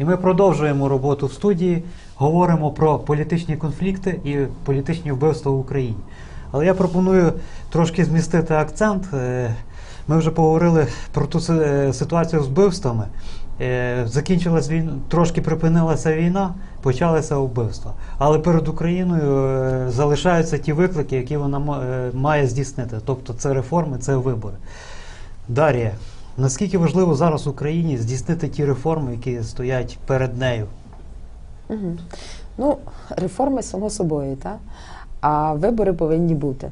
І ми продовжуємо роботу в студії, говоримо про політичні конфлікти і політичні вбивства в Україні. Але я пропоную трошки змістити акцент. Е, Ми вже поговорили про ту е, ситуацію з вбивствами. Е, Закінчилась війна, трошки припинилася війна, почалися вбивства. Але перед Україною залишаються ті виклики, які вона має здійснити. Тобто це реформи, це вибори. Дар'я, наскільки важливо зараз Україні здійснити ті реформи, які стоять перед нею? Угу. Ну, реформи само собою, та? а вибори повинні бути.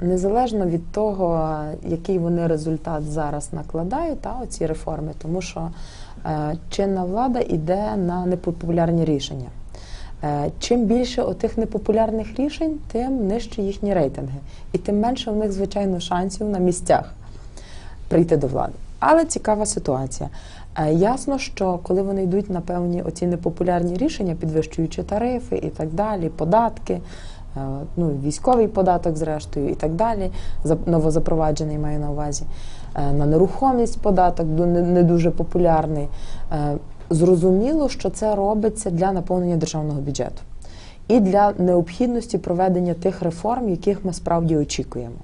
Незалежно від того, який вони результат зараз накладають, та, оці реформи, тому що е, чинна влада йде на непопулярні рішення. Е, чим більше отих непопулярних рішень, тим нижче їхні рейтинги. І тим менше в них, звичайно, шансів на місцях прийти до влади. Але цікава ситуація. Е, Ясно, що коли вони йдуть на певні оці непопулярні рішення, підвищуючи тарифи і так далі, податки, е, ну військовий податок, зрештою, і так далі, новозапроваджений маю на увазі, е, на нерухомість податок не дуже популярний. Зрозуміло, що це робиться для наповнення державного бюджету і для необхідності проведення тих реформ, яких ми справді очікуємо.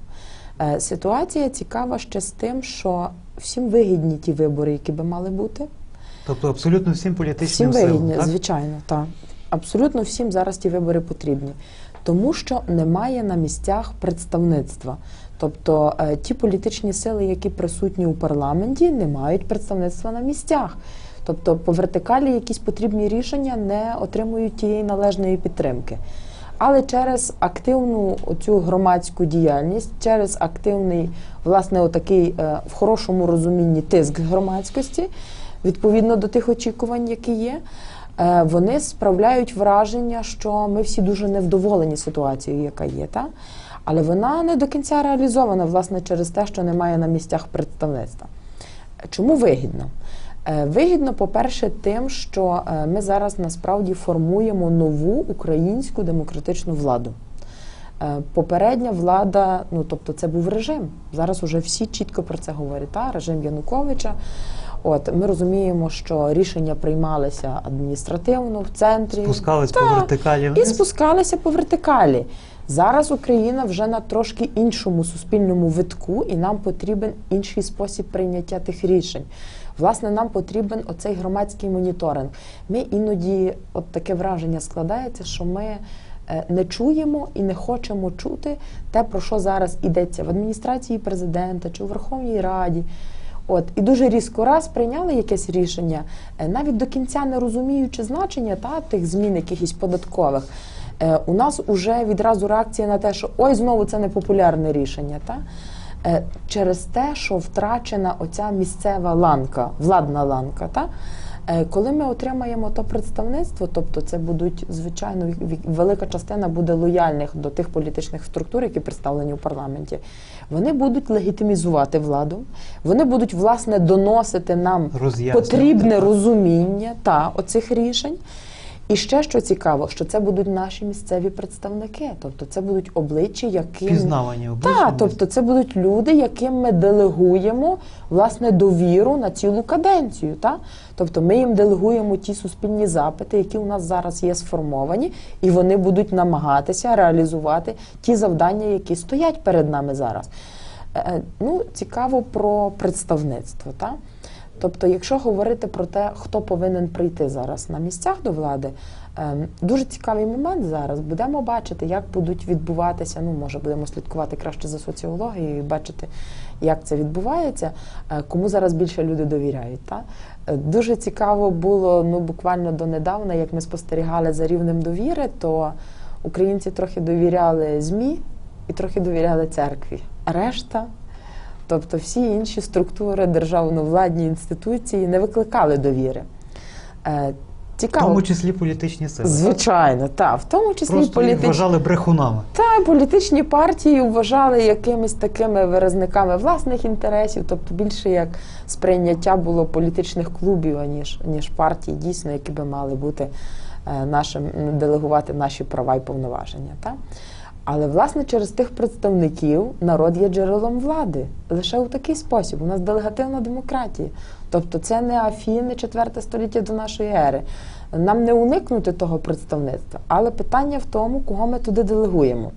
Е, Ситуація цікава ще з тим, що всім вигідні ті вибори, які би мали бути. Тобто абсолютно всім Всім політичним силам. так? звичайно, так. Абсолютно всім зараз ті вибори потрібні, тому що немає на місцях представництва. Тобто е, ті політичні сили, які присутні у парламенті, не мають представництва на місцях. Тобто по вертикалі якісь потрібні рішення не отримують тієї належної підтримки. Але через активну оцю громадську діяльність, через активний, власне, отакий е, в хорошому розумінні тиск громадськості, відповідно до тих очікувань, які є, е, вони справляють враження, що ми всі дуже невдоволені ситуацією, яка є. Та? Але вона не до кінця реалізована, власне, через те, що немає на місцях представництва. Чому вигідно? Е, Вигідно, по-перше, тим, що е, ми зараз насправді формуємо нову українську демократичну владу. Е, Попередня влада, ну тобто це був режим. Зараз уже всі чітко про це говорять. Та? Режим Януковича. От ми розуміємо, що рішення приймалися адміністративно в центрі Спускались по Та, вертикалі і спускалися по вертикалі. Зараз Україна вже на трошки іншому суспільному витку, і нам потрібен інший спосіб прийняття тих рішень. Власне, нам потрібен оцей громадський моніторинг. Ми іноді, от таке враження складається, що ми е, не чуємо і не хочемо чути те, про що зараз йдеться в адміністрації президента чи у Верховній Раді. От і дуже різко раз прийняли якесь рішення, е, навіть до кінця не розуміючи значення та тих змін якихось податкових. Е, У нас вже відразу реакція на те, що ой, знову це непопулярне рішення. Та? Е, Через те, що втрачена оця місцева ланка, владна ланка. Та? Е, Коли ми отримаємо то представництво, тобто це будуть звичайно велика частина буде лояльних до тих політичних структур, які представлені у парламенті, вони будуть легітимізувати владу, вони будуть власне доносити нам потрібне розуміння та оцих рішень. І ще що цікаво, що це будуть наші місцеві представники, тобто це будуть обличчя, яким Пізнавані обличчя. так, тобто це будуть люди, яким ми делегуємо власне довіру на цілу каденцію. Та? Тобто ми їм делегуємо ті суспільні запити, які у нас зараз є сформовані, і вони будуть намагатися реалізувати ті завдання, які стоять перед нами зараз. Е, е, Ну, цікаво про представництво. Та? Тобто, якщо говорити про те, хто повинен прийти зараз на місцях до влади, ем, дуже цікавий момент зараз. Будемо бачити, як будуть відбуватися. Ну, може, будемо слідкувати краще за соціологією і бачити, як це відбувається, е, кому зараз більше люди довіряють. Та? Е, Дуже цікаво було ну, буквально донедавна, як ми спостерігали за рівнем довіри, то українці трохи довіряли ЗМІ і трохи довіряли церкві. Решта Тобто всі інші структури, державно-владні інституції не викликали довіри. Е, В тому числі політичні сили. Звичайно, так. В тому числі Просто їх вважали брехунами. та, політичні партії вважали якимись такими виразниками власних інтересів, тобто більше як сприйняття було політичних клубів, аніж ніж партій, дійсно, які би мали бути е, нашим делегувати наші права і повноваження. Та? Але власне через тих представників народ є джерелом влади. Лише у такий спосіб. У нас делегативна демократія. Тобто це не Афіни, четверте століття до нашої ери. Нам не уникнути того представництва. Але питання в тому, кого ми туди делегуємо.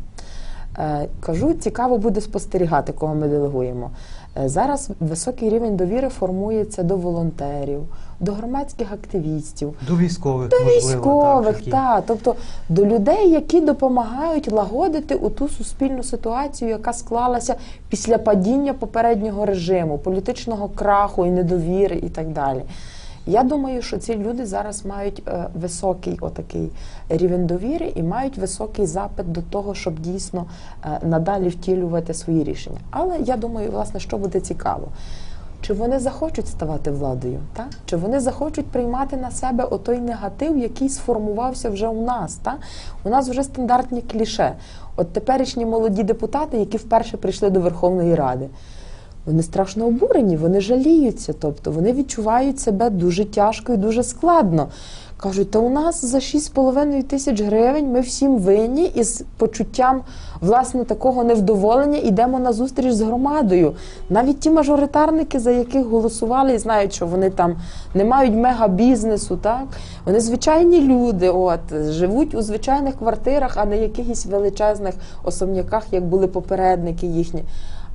Е, Кажу, цікаво буде спостерігати, кого ми делегуємо. Е, Зараз високий рівень довіри формується до волонтерів, до громадських активістів, До військових, до можливо, військових, так, та, тобто до людей, які допомагають лагодити у ту суспільну ситуацію, яка склалася після падіння попереднього режиму, політичного краху і недовіри і так далі. Я думаю, що ці люди зараз мають е, високий отакий рівень довіри і мають високий запит до того, щоб дійсно е, надалі втілювати свої рішення. Але я думаю, власне, що буде цікаво. Чи вони захочуть ставати владою, та? чи вони захочуть приймати на себе отой негатив, який сформувався вже у нас? Та? У нас вже стандартні кліше. От теперішні молоді депутати, які вперше прийшли до Верховної Ради, вони страшно обурені, вони жаліються, тобто вони відчувають себе дуже тяжко і дуже складно. Кажуть, та у нас за 6,5 тисяч гривень ми всім винні і з почуттям власне такого невдоволення йдемо на зустріч з громадою. Навіть ті мажоритарники, за яких голосували, і знають, що вони там не мають мегабізнесу, так вони звичайні люди, от живуть у звичайних квартирах, а не якихось величезних особняках, як були попередники їхні.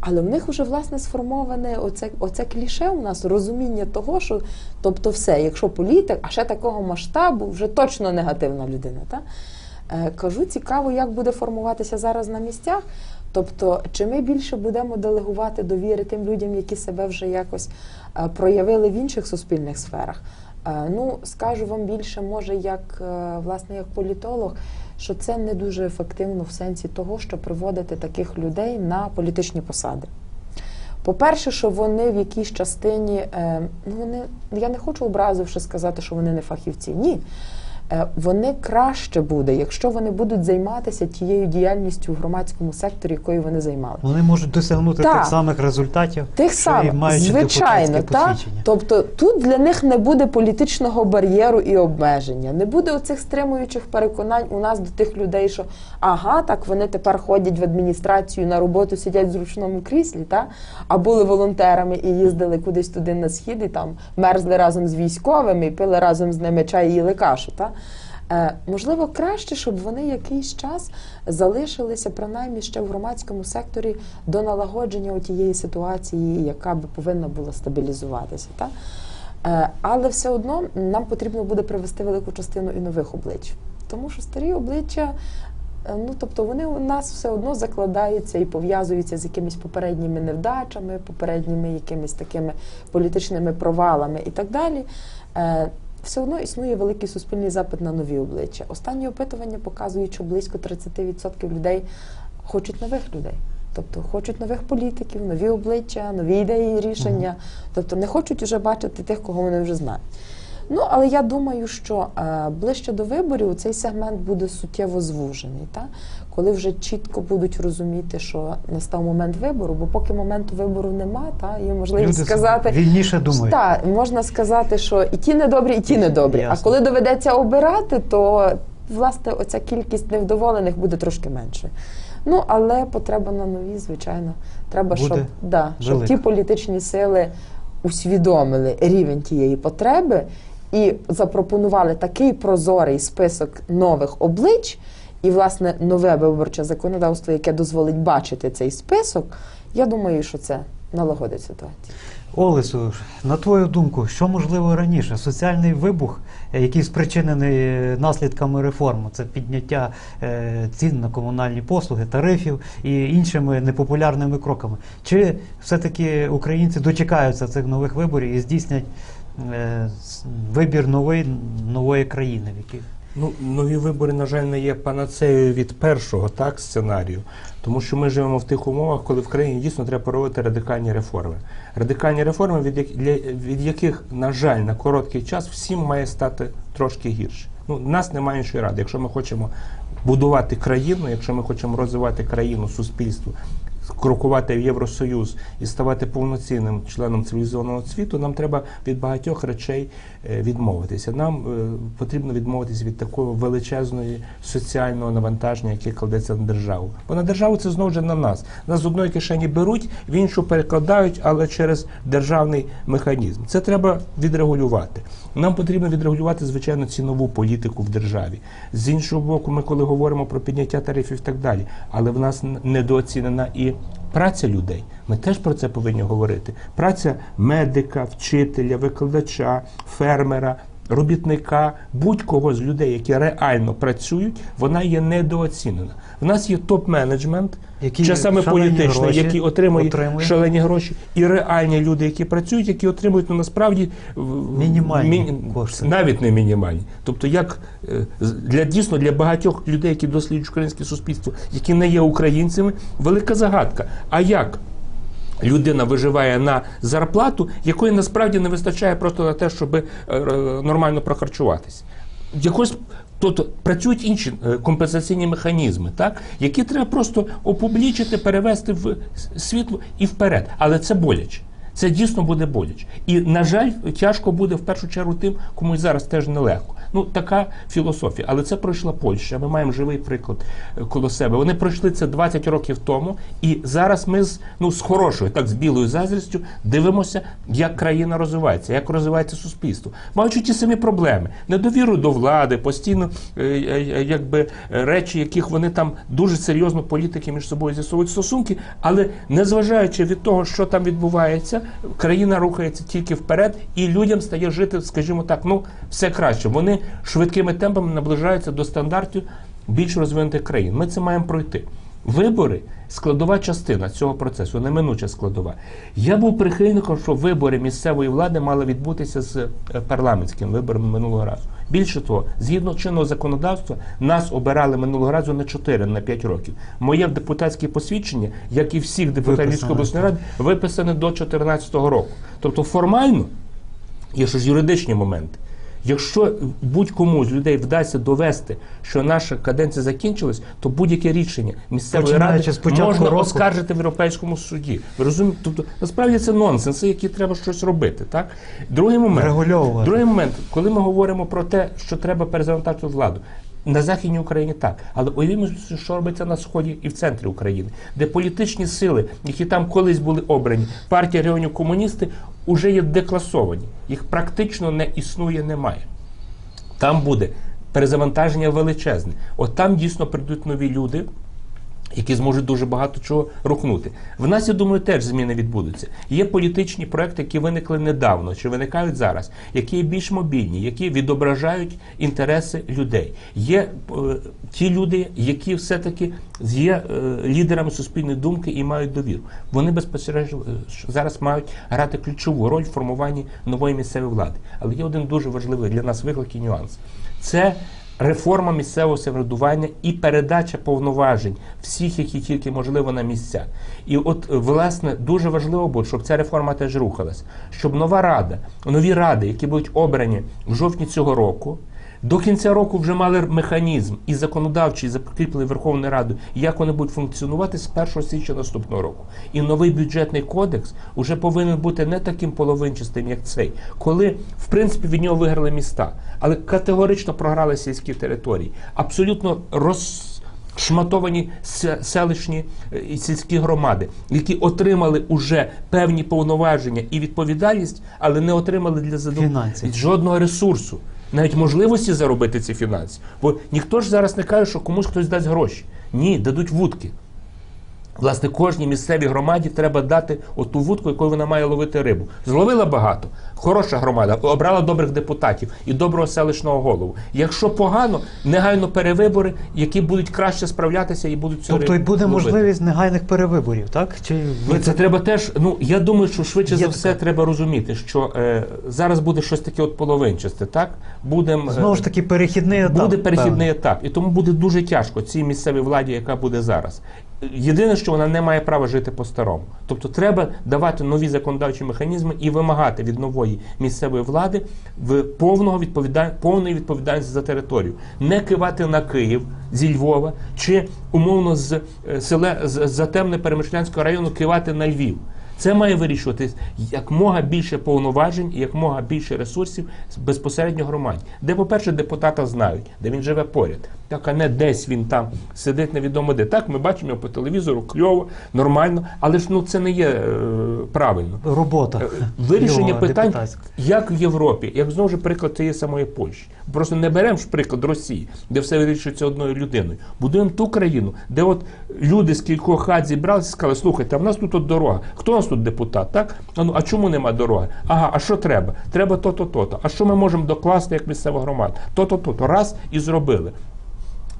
Але в них вже власне сформоване оце, оце кліше у нас розуміння того, що тобто все, якщо політик, а ще такого масштабу, вже точно негативна людина. Та? Е, кажу, цікаво, як буде формуватися зараз на місцях. Тобто, чи ми більше будемо делегувати довіри тим людям, які себе вже якось е, проявили в інших суспільних сферах? Е, ну, скажу вам більше, може, як е, власне як політолог, що це не дуже ефективно в сенсі того, що приводити таких людей на політичні посади. По-перше, що вони в якійсь частині, е, ну вони я не хочу образивши сказати, що вони не фахівці. Ні. Е, Вони краще буде, якщо вони будуть займатися тією діяльністю в громадському секторі, якою вони займалися. Вони можуть досягнути Так. тих самих результатів, Тих що і самих, звичайно, так. Тобто тут для них не буде політичного бар'єру і обмеження, не буде оцих стримуючих переконань у нас до тих людей, що ага, так вони тепер ходять в адміністрацію на роботу, сидять в зручному кріслі, та? а були волонтерами і їздили кудись туди на схід, і там мерзли разом з військовими, і пили разом з ними чай і їли кашу. Та? Е, можливо, краще, щоб вони якийсь час залишилися принаймні ще в громадському секторі до налагодження тієї ситуації, яка би повинна була стабілізуватися. Та? Е, але все одно нам потрібно буде привести велику частину і нових облич, тому що старі обличчя. е, Ну, тобто вони у нас все одно закладаються і пов'язуються з якимись попередніми невдачами, попередніми якимись такими політичними провалами і так далі. Все одно існує великий суспільний запит на нові обличчя. Останні опитування показують, що близько 30% людей хочуть нових людей. Тобто хочуть нових політиків, нові обличчя, нові ідеї рішення. Тобто не хочуть вже бачити тих, кого вони вже знають. Ну, але я думаю, що е, ближче до виборів цей сегмент буде суттєво звужений, та? Коли вже чітко будуть розуміти, що настав момент вибору, бо поки моменту вибору нема, та, є можливість Люди сказати, вільніше думають. так, можна сказати, що і ті недобрі, і ті недобрі. Ясно. А коли доведеться обирати, то власне оця кількість невдоволених буде трошки меншою. Ну, але потреба на нові, звичайно, треба, Буде щоб, да, щоб ті політичні сили усвідомили рівень тієї потреби і запропонували такий прозорий список нових облич, і, власне, нове виборче законодавство, яке дозволить бачити цей список. Я думаю, що це налагодить ситуацію. Олесю, на твою думку, що можливо раніше? Соціальний вибух, е, який спричинений е, наслідками реформи, це підняття е, цін на комунальні послуги, тарифів і іншими непопулярними кроками. Чи все-таки українці дочекаються цих нових виборів і здійснять вибір нової, нової країни? в якій Ну, нові вибори, на жаль, не є панацеєю від першого так сценарію, тому що ми живемо в тих умовах, коли в країні дійсно треба проводити радикальні реформи. Радикальні реформи, від, як- для, від яких, на жаль, на короткий час всім має стати трошки гірше. Ну, нас немає іншої ради. Якщо ми хочемо будувати країну, якщо ми хочемо розвивати країну, суспільство, крокувати в Євросоюз і ставати повноцінним членом цивілізованого світу, нам треба від багатьох речей е, відмовитися. Нам е, потрібно відмовитися від такого величезної соціального навантаження, яке кладеться на державу. Бо на державу це знову ж на нас. Нас з одної кишені беруть, в іншу перекладають, але через державний механізм. Це треба відрегулювати. Нам потрібно відрегулювати, звичайно, цінову політику в державі. З іншого боку, ми коли говоримо про підняття тарифів і так далі, але в нас недооцінена і праця людей. Ми теж про це повинні говорити. Праця медика, вчителя, викладача, фермера. Робітника, будь-кого з людей, які реально працюють, вона є недооцінена. В нас є топ-менеджмент, часами шалені політичний, який отримує отримує. шалені гроші, і реальні люди, які працюють, які отримують ну, насправді Мінімальні кошти. навіть не мінімальні. Тобто, як е, для дійсно для багатьох людей, які досліджують українське суспільство, які не є українцями, велика загадка. А як? Людина виживає на зарплату, якої насправді не вистачає просто на те, щоб е, нормально прохарчуватися. Якось тобто працюють інші е, компенсаційні механізми, так які треба просто опублічити, перевести в світло і вперед. Але це боляче. Це дійсно буде боляче. І, на жаль, тяжко буде в першу чергу тим, кому зараз теж нелегко. Ну, така філософія. Але це пройшла Польща. Ми маємо живий приклад е, коло себе. Вони пройшли це 20 років тому, і зараз ми з ну з хорошою, так з білою заздрістю дивимося, як країна розвивається, як розвивається суспільство. Маючи ті самі проблеми, недовіру до влади, постійно е, е, якби речі, яких вони там дуже серйозно політики між собою з'ясовують стосунки, але незважаючи від того, що там відбувається, країна рухається тільки вперед, і людям стає жити, скажімо так, ну все краще. Вони швидкими темпами наближаються до стандартів більш розвинутих країн. Ми це маємо пройти. Вибори складова частина цього процесу, неминуча складова. Я був прихильником, що вибори місцевої влади мали відбутися з е, парламентськими виборами минулого разу. Більше того, згідно чинного законодавства, нас обирали минулого разу на 4, на 5 років. Моє депутатське посвідчення, як і всіх депутатів Львівської обласної ради, виписане до 2014 року. Тобто формально Є ж юридичні моменти. Якщо будь-кому з людей вдасться довести, що наша каденція закінчилась, то будь-яке рішення місцевої ради можна року. оскаржити в Європейському суді. Ви розумієте? Тобто, насправді це нонсенси, які треба щось робити. Так? Другий момент, другий момент, коли ми говоримо про те, що треба перезавантажити владу. На Західній Україні так, але уявімо, що робиться на сході і в центрі України, де політичні сили, які там колись були обрані, партія регіонів комуністи, вже є декласовані. Їх практично не існує, немає. Там буде перезавантаження величезне. От там дійсно прийдуть нові люди, які зможуть дуже багато чого рухнути. В нас, я думаю, теж зміни відбудуться. Є політичні проекти, які виникли недавно чи виникають зараз, які є більш мобільні, які відображають інтереси людей. Є е, ті люди, які все-таки є е, лідерами суспільної думки і мають довіру. Вони безпосередньо е, зараз мають грати ключову роль в формуванні нової місцевої влади. Але є один дуже важливий для нас виклик і нюанс. Це реформа місцевого самоврядування і передача повноважень всіх, які тільки можливо на місця. І от е, власне дуже важливо буде, щоб ця реформа теж рухалась, щоб нова рада, нові ради, які будуть обрані в жовтні цього року. До кінця року вже мали механізм і законодавчий закріплений Верховною Радою, як вони будуть функціонувати з 1 січня наступного року. І новий бюджетний кодекс вже повинен бути не таким половинчастим, як цей, коли в принципі від нього виграли міста, але категорично програли сільські території, абсолютно роз. Шматовані селищні е, і сільські громади, які отримали уже певні повноваження і відповідальність, але не отримали для задоволення жодного ресурсу, навіть можливості заробити ці фінанси. Бо ніхто ж зараз не каже, що комусь хтось дасть гроші. Ні, дадуть вудки. Власне, кожній місцевій громаді треба дати оту вудку, якою вона має ловити рибу. Зловила багато, хороша громада, обрала добрих депутатів і доброго селищного голову. Якщо погано, негайно перевибори, які будуть краще справлятися і будуть цю Тобто і буде ловити. можливість негайних перевиборів, так? Чи ви це треба теж. Ну я думаю, що швидше Є за така. все треба розуміти, що е, зараз буде щось таке от половинчасте, так будемо знову ж таки перехідний етап? буде перехідний етап, і тому буде дуже тяжко цій місцевій владі, яка буде зараз. Єдине, що вона не має права жити по-старому. Тобто треба давати нові законодавчі механізми і вимагати від нової місцевої влади в повного відповіда... повної відповідальності за територію. Не кивати на Київ зі Львова чи умовно з е, селе з Затемне Перемишлянського району кивати на Львів. Це має вирішувати якмога більше повноважень і якмога більше ресурсів безпосередньо громаді. Де, по-перше, депутата знають, де він живе поряд. Так, а не десь він там сидить невідомо де. Так, ми бачимо його по телевізору, кльово, нормально, але ж ну це не є е, правильно. Робота. Е, Вирішення його питань, депутатська. як в Європі, як знову ж приклад цієї самої Польщі. Просто не беремо ж приклад Росії, де все вирішується одною людиною. Будуємо ту країну, де от люди з кількох хат зібралися і сказали, слухайте, а в нас тут от дорога. Хто нас тут депутат? Так? А, ну, а чому нема дороги? Ага, а що треба? Треба то-то, то-то. А що ми можемо докласти як місцева громада? То-то, то-то. Раз і зробили.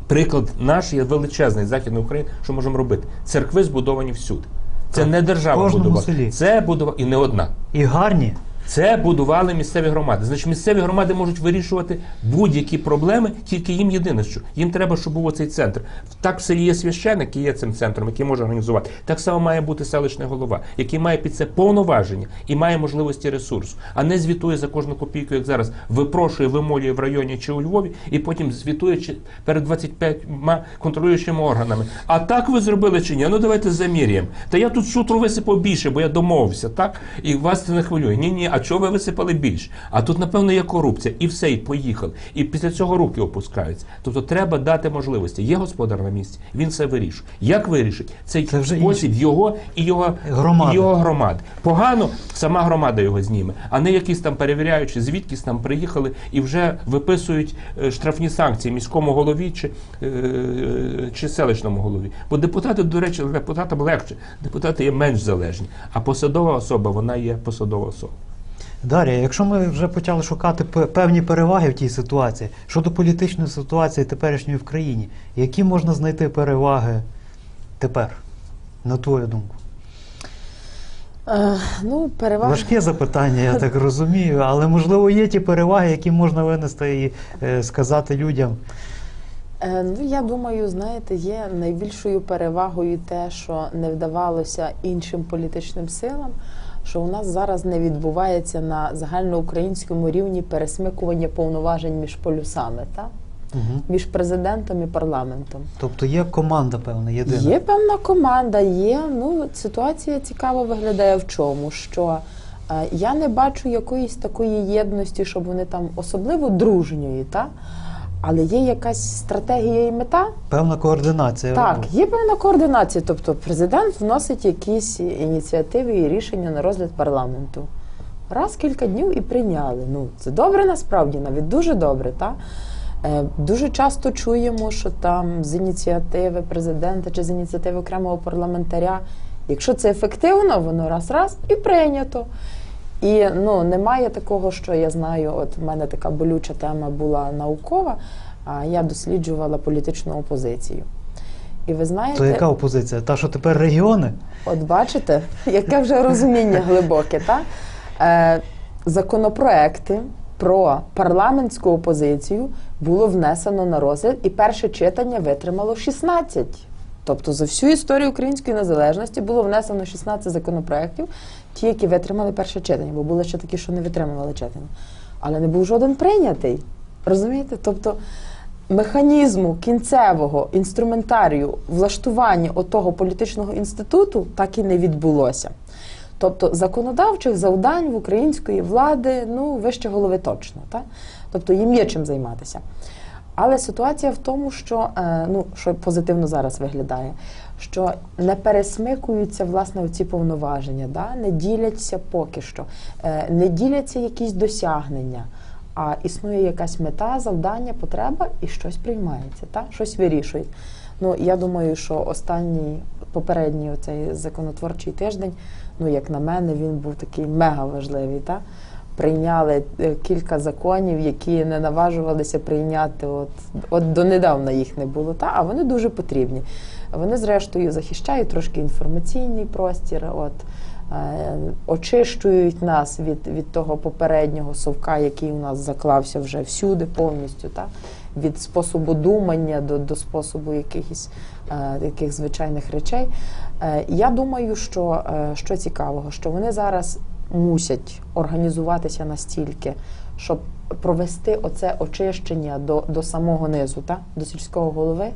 Приклад наш є величезний західної України, що можемо робити. Церкви збудовані всюди. Це Так, не держава будувала. Це будова і не одна. І гарні. Це будували місцеві громади. Значить, місцеві громади можуть вирішувати будь-які проблеми, тільки їм єдине, що їм треба, щоб був цей центр. Так в селі є священник, який є цим центром, який може організувати. Так само має бути селищний голова, який має під це повноваження і має можливості ресурсу, а не звітує за кожну копійку, як зараз випрошує, вимолює в районі чи у Львові, і потім звітує перед 25 контролюючими органами. А так ви зробили чи ні? Ну давайте заміряємо. Та я тут шутру висипав більше, бо я домовився, так? І вас це не хвилює. Ні, ні, а чого ви висипали більше? А тут, напевно, є корупція. І все, і поїхали. І після цього руки опускаються. Тобто треба дати можливості. Є господар на місці, він все вирішує. Як вирішить? Це, Це вже спосіб його і його Громади. його громади. Погано сама громада його зніме, а не якісь там перевіряючи, звідкись там приїхали і вже виписують е, штрафні санкції міському голові чи, е, чи селищному голові. Бо депутати, до речі, депутатам легше. Депутати є менш залежні, а посадова особа вона є посадова особа. Дар'я, якщо ми вже почали шукати певні переваги в тій ситуації щодо політичної ситуації теперішньої в країні, які можна знайти переваги тепер, на твою думку? Е, ну, перевага. Важке запитання, я так розумію, але можливо є ті переваги, які можна винести і е, сказати людям. Е, Ну, я думаю, знаєте, є найбільшою перевагою те, що не вдавалося іншим політичним силам, що у нас зараз не відбувається на загальноукраїнському рівні пересмикування повноважень між полюсами, та? Угу. між президентом і парламентом. Тобто є команда, певна, єдина. Є певна команда, є. Ну, ситуація цікаво виглядає в чому, що е, я не бачу якоїсь такої єдності, щоб вони там особливо дружньої, та? Але є якась стратегія і мета. Певна координація. Так, є певна координація. Тобто президент вносить якісь ініціативи і рішення на розгляд парламенту. Раз кілька днів і прийняли. Ну, це добре насправді, навіть дуже добре. Та? Е, Дуже часто чуємо, що там з ініціативи президента чи з ініціативи окремого парламентаря, якщо це ефективно, воно раз-раз і прийнято. І ну, немає такого, що я знаю, от в мене така болюча тема була наукова, а я досліджувала політичну опозицію. І ви знаєте, То яка опозиція? Та, що тепер регіони? От бачите, яке вже розуміння глибоке, та? Е, законопроекти про парламентську опозицію було внесено на розгляд, і перше читання витримало 16. Тобто за всю історію української незалежності було внесено 16 законопроєктів, ті, які витримали перше читання, бо були ще такі, що не витримували читання. Але не був жоден прийнятий. Розумієте? Тобто механізму кінцевого інструментарію влаштування отого політичного інституту так і не відбулося. Тобто законодавчих завдань в української влади ну вище голови точно, так? тобто їм є чим займатися. Але ситуація в тому, що е, ну що позитивно зараз виглядає, що не пересмикуються власне оці повноваження, да? не діляться поки що, е, не діляться якісь досягнення, а існує якась мета, завдання, потреба і щось приймається, та? щось вирішують. Ну я думаю, що останній попередній оцей законотворчий тиждень, ну як на мене, він був такий мега важливий. Та? Прийняли е, кілька законів, які не наважувалися прийняти. От от донедавна їх не було, та а вони дуже потрібні. Вони, зрештою, захищають трошки інформаційний простір. От е, очищують нас від, від того попереднього совка, який у нас заклався вже всюди повністю, та? від способу думання до, до способу якихось е, таких звичайних речей. Я думаю, що, що цікавого, що вони зараз мусять організуватися настільки, щоб провести оце очищення до, до самого низу, та? до сільського голови.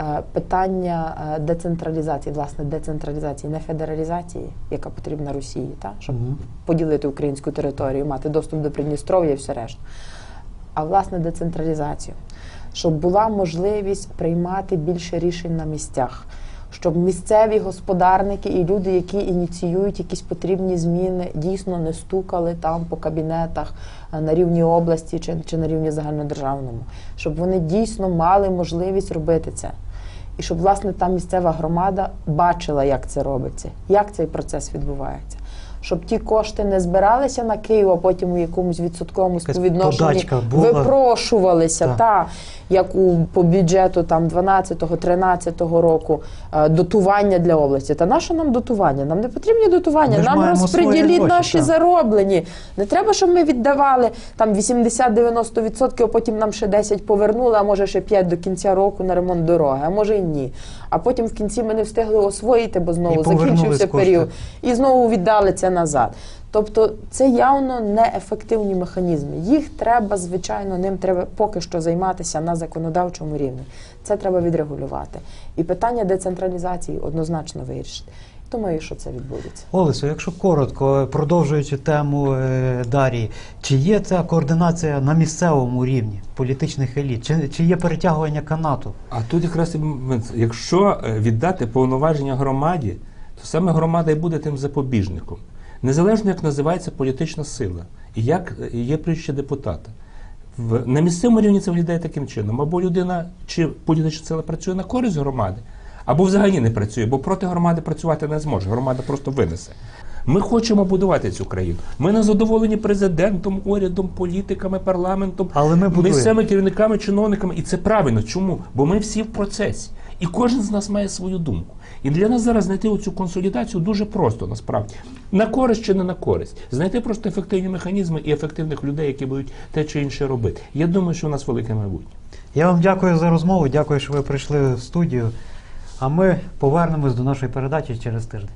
Е, Питання е, децентралізації, власне, децентралізації, не федералізації, яка потрібна Росії, та? щоб Мгм. поділити українську територію, мати доступ до Придністров'я і все решта. А власне децентралізацію, щоб була можливість приймати більше рішень на місцях, щоб місцеві господарники і люди, які ініціюють якісь потрібні зміни, дійсно не стукали там по кабінетах е, на рівні області чи, чи на рівні загальнодержавному, щоб вони дійсно мали можливість робити це. І щоб власне та місцева громада бачила, як це робиться, як цей процес відбувається. Щоб ті кошти не збиралися на Київ, а потім у якомусь відсотковому співвідношенні була. випрошувалися, Так. та як у по бюджету там 12-13 року е, дотування для області. Та нащо нам дотування? Нам не потрібні дотування. Ми нам маємо розподіліть наші так. зароблені. Не треба, щоб ми віддавали там 80-90%, а потім нам ще 10 повернули, а може ще 5 до кінця року на ремонт дороги, а може і ні. А потім в кінці ми не встигли освоїти, бо знову закінчився період, і знову віддали це назад. Тобто це явно неефективні механізми. Їх треба, звичайно, ним треба поки що займатися на законодавчому рівні. Це треба відрегулювати. І питання децентралізації однозначно вирішити. Думаю, що це відбудеться. Олесо, якщо коротко, продовжуючи тему е, Дарії, чи є ця координація на місцевому рівні політичних еліт? Чи, чи є перетягування канату? А тут якраз і момент. Якщо е, віддати повноваження громаді, то саме громада і буде тим запобіжником. Незалежно як називається політична сила і як е, є прізвище депутата. В, на місцевому рівні це виглядає таким чином. Або людина чи політична сила працює на користь громади, або взагалі не працює, бо проти громади працювати не зможе. Громада просто винесе. Ми хочемо будувати цю країну. Ми не задоволені президентом, урядом, політиками, парламентом, Але ми місцевими керівниками, чиновниками. І це правильно. Чому? Бо ми всі в процесі. І кожен з нас має свою думку. І для нас зараз знайти оцю консолідацію дуже просто насправді. На користь чи не на користь. Знайти просто ефективні механізми і ефективних людей, які будуть те чи інше робити. Я думаю, що у нас велике майбутнє. Я вам дякую за розмову, дякую, що ви прийшли в студію. А ми повернемось до нашої передачі через тиждень.